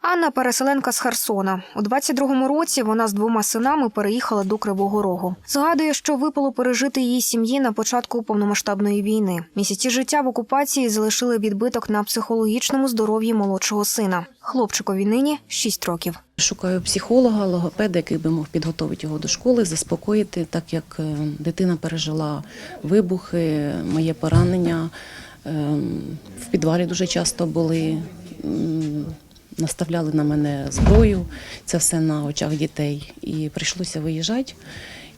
Анна переселенка з Херсона. У 22-му році вона з двома синами переїхала до Кривого Рогу. Згадує, що випало пережити її сім'ї на початку повномасштабної війни. Місяці життя в окупації залишили відбиток на психологічному здоров'ї молодшого сина. Хлопчикові нині 6 років. Шукаю психолога, логопеда, який би мог підготувати його до школи, заспокоїти, так як е, дитина пережила вибухи, моє поранення. Е, В підвалі дуже часто були, наставляли на мене зброю, це все на очах дітей. І прийшлося виїжджати.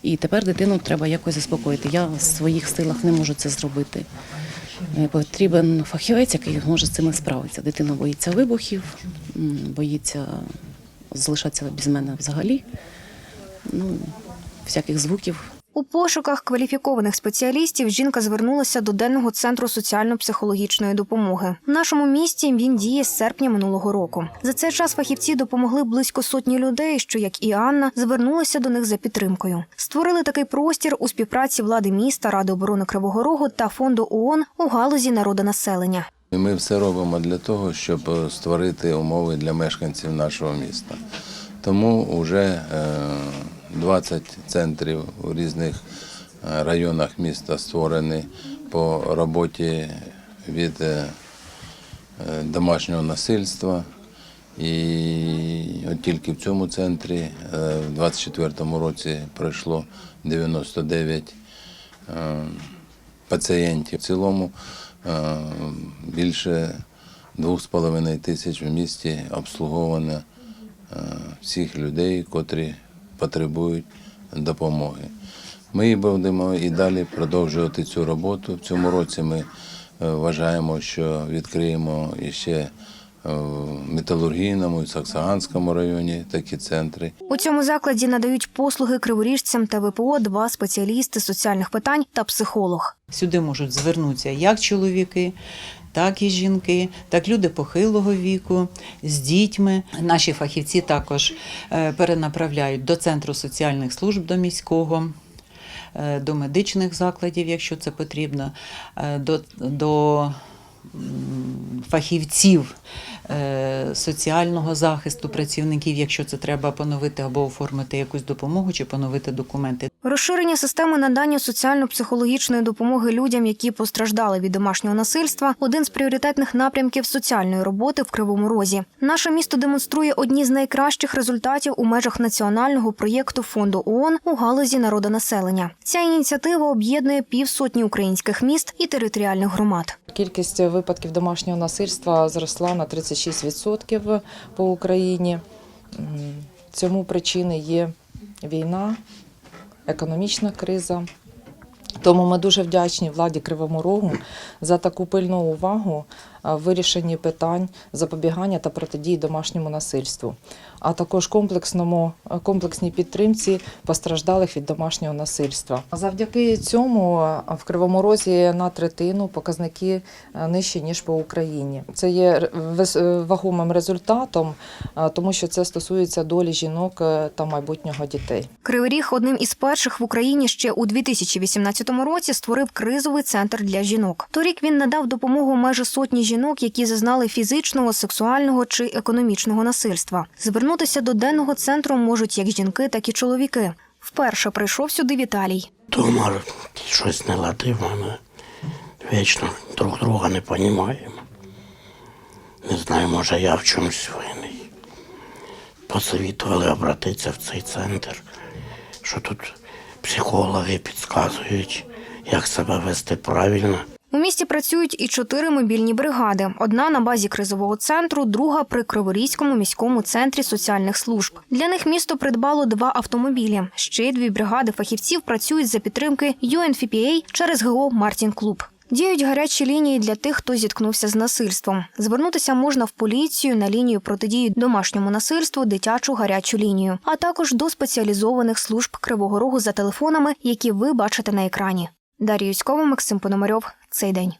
І тепер дитину треба якось заспокоїти. Я в своїх силах не можу це зробити. Е, Потрібен фахівець, який може з цим справитися. Дитина боїться вибухів, боїться залишатися без мене взагалі. Ну, всяких звуків. У пошуках кваліфікованих спеціалістів жінка звернулася до денного центру соціально-психологічної допомоги. В нашому місті він діє з серпня минулого року. За цей час фахівці допомогли близько сотні людей, що, як і Анна, звернулися до них за підтримкою. Створили такий простір у співпраці влади міста, Ради оборони Кривого Рогу та фонду ООН у галузі народонаселення. Ми все робимо для того, щоб е, створити умови для мешканців нашого міста. Тому вже 20 центрів у різних е, районах міста створені по роботі від е, домашнього насильства. І от тільки в цьому центрі е, в 24-му році пройшло 99 е, пацієнтів. В цілому більше 2,5 тисяч в місті обслуговано всіх людей, котрі потребують допомоги. Ми будемо і далі продовжувати цю роботу. В цьому році ми е, вважаємо, що відкриємо іще в металургійному і Саксаганському районі такі центри. У цьому закладі надають послуги криворіжцям та ВПО два спеціалісти соціальних питань та психолог. Сюди можуть звернутися як чоловіки, так і жінки, так люди похилого віку з дітьми. Наші фахівці також е, перенаправляють до центру соціальних служб до міського. е, До медичних закладів, якщо це потрібно, е, до, до фахівців соціального захисту працівників, якщо це треба поновити або оформити якусь допомогу чи поновити документи. Розширення системи надання соціально-психологічної допомоги людям, які постраждали від домашнього насильства, один з пріоритетних напрямків соціальної роботи в Кривому Розі. Наше місто демонструє одні з найкращих результатів у межах національного проєкту фонду ООН у галузі народонаселення. Ця ініціатива об'єднує півсотні українських міст і територіальних громад. Кількість випадків домашнього насильства зросла на 36% по Україні. Цьому причини є війна, економічна криза. Тому ми дуже вдячні владі Кривому Рогу за таку пильну увагу вирішенні питань запобігання та протидії домашньому насильству, а також комплексному комплексній підтримці постраждалих від домашнього насильства. Завдяки цьому в Кривому Розі на третину показники а, нижчі ніж по Україні. Це є е, вагомим результатом, тому що це стосується долі жінок е, та майбутнього дітей. Кривий Ріг одним із перших в Україні ще у 2018 році створив кризовий центр для жінок. Торік він надав допомогу майже сотні жінок, які зазнали фізичного, сексуального чи економічного насильства. Звернутися до денного центру можуть як жінки, так і чоловіки. Вперше прийшов сюди Віталій. Дома щось не ладимо, ми вічно друг друга не розуміємо. Не знаю, може я в чомусь винний. Посовітували обратитися в цей центр, що тут психологи підказують, як себе вести правильно. У місті працюють і чотири мобільні бригади: одна на базі кризового центру, друга при Криворізькому міському центрі соціальних служб. Для них місто придбало два автомобілі. Ще дві бригади фахівців працюють за підтримки UNFPA через ГО Мартін Клуб. Діють гарячі лінії для тих, хто зіткнувся з насильством. Звернутися можна в поліцію на лінію протидії домашньому насильству, дитячу гарячу лінію, а також до спеціалізованих служб Кривого Рогу за телефонами, які ви бачите на екрані. Дар'я Юськова, Максим Пономарьов. Цей день.